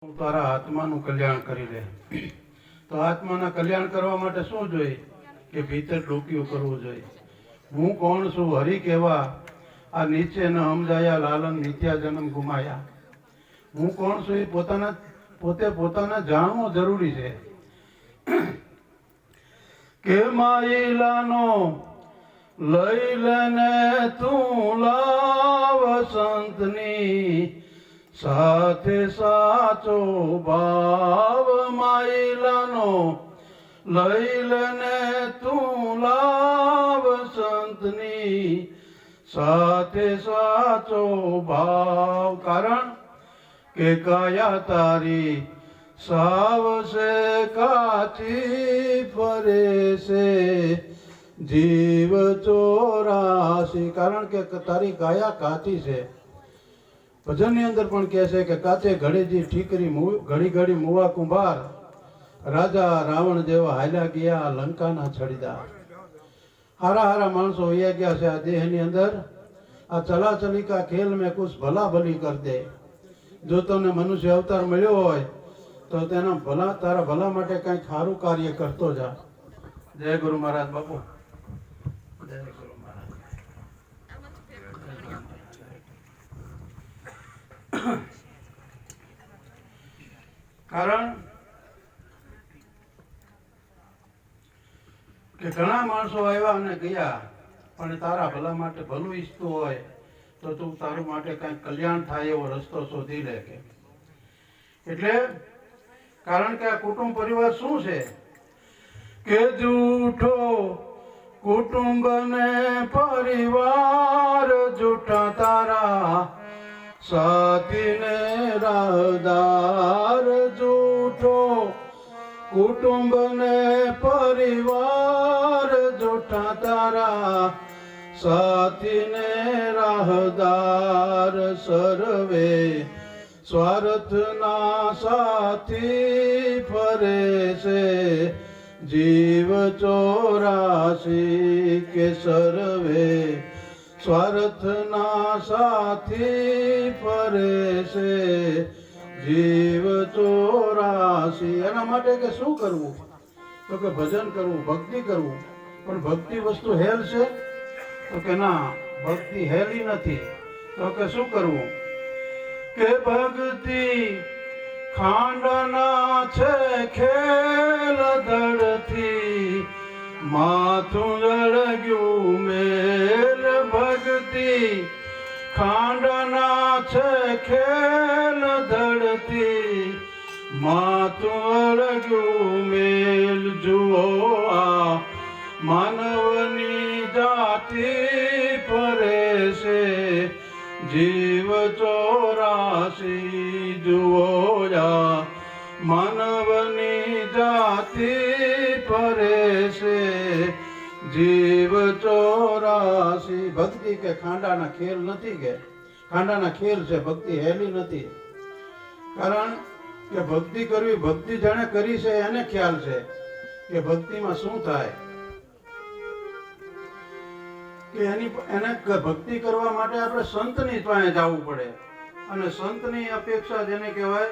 તું તારા આત્માનું કલ્યાણ કરી લે તો આત્માના કલ્યાણ કરવા માટે શું જોઈએ? કે ભીતર ડોકિયું કરવું જોઈએ. હું કોણ છું? હરિ કેવા? આ નીચે ન સમજાયા, લાલન નિત્યા જન્મ ગુમાયા. હું કોણ છું? એ પોતાના, પોતે પોતાને જાણવું જરૂરી છે. કે માયલાનો લઈ લેને તું લાવ સંતની સાથે સાચો ભાવ માઈલાનો લઈ લેને તું લાવ સંતની. સાથે સાચો ભાવ કારણ કે કાયા તારી સાવશે કાચી ફરે છે. જીવ ચોરાશી કારણ કે તારી કાયા કાચી છે. ભજનની અંદર પણ કહે છે કે કાચે ઘડીજી ઠીકરી ઘડી ઘડી મુવા કુંભાર. રાજા રાવણ જેવા હાલ્યા ગયા લંકાના છડીદા હારા હારા માણસો વયા ગયા છે આ દેહની અંદર. આ ચલાચલી કા ખેલ મેં કુછ ભલા ભલી કર દે. જો તમને મનુષ્ય અવતાર મળ્યો હોય, તો તેના ભલા, તારા ભલા માટે કંઈક સારું કાર્ય કરતો જા. જય ગુરુ મહારાજ બાપુ. જય ગુરુ મહારાજ કારણ કે ઘણા માણસો આવ્યા અને ગયા, પણ તારા ભલા માટે ભલું ઈચ્છતું હોય તો તું તારું માટે કંઈક કલ્યાણ થાય એવો રસ્તો શોધી લે કે. એટલે કારણ કે આ કુટુંબ પરિવાર શું છે? કે જૂઠો કુટુંબ ને પરિવાર જૂઠા તારા સાથી ને જૂઠો કુટુંબ ને પરિવાર જોઠા તારા, સાથીને રાહદાર સર્વે. સ્વાર્થના સાથી ફરે છે, જીવ ચોરાશી કે સર્વે. સ્વાર્થના સાથી ફરે છે, જીવ ચોરાશી એના માટે કે શું કરવું? તો કે ભજન કરવું, ભક્તિ કરવું. પણ ભક્તિ વસ્તુ હેલ છે? તો કે ના, ભક્તિ હેલી નથી. તો કે શું કરવું? કે ભક્તિ ખાંડના છે ખેલ દળથી. માથું જળગ્યું મેલ ભક્તિ. ખાંડના છે ખેલ દળથી. અળગ્યું મેલ જુઓ માનવની જાતિ ફરે છે. જીવ ચોરાશી જુઓ યા. માનવની જાતિ ફરે છે. જીવ ચોરાશી. ભક્તિ કે ખાંડાના ખેલ નથી કે? ખાંડાના ખેલ છે, ભક્તિ હેલી નથી. કારણ કે ભક્તિ કરવી ભક્તિ જાણે કરી છે, એને ખ્યાલ છે કે ભક્તિમાં શું થાય? કે એની એને ભક્તિ કરવા માટે આપણે સંતની પાસે જવું પડે. અને સંતની અપેક્ષા જેને કહેવાય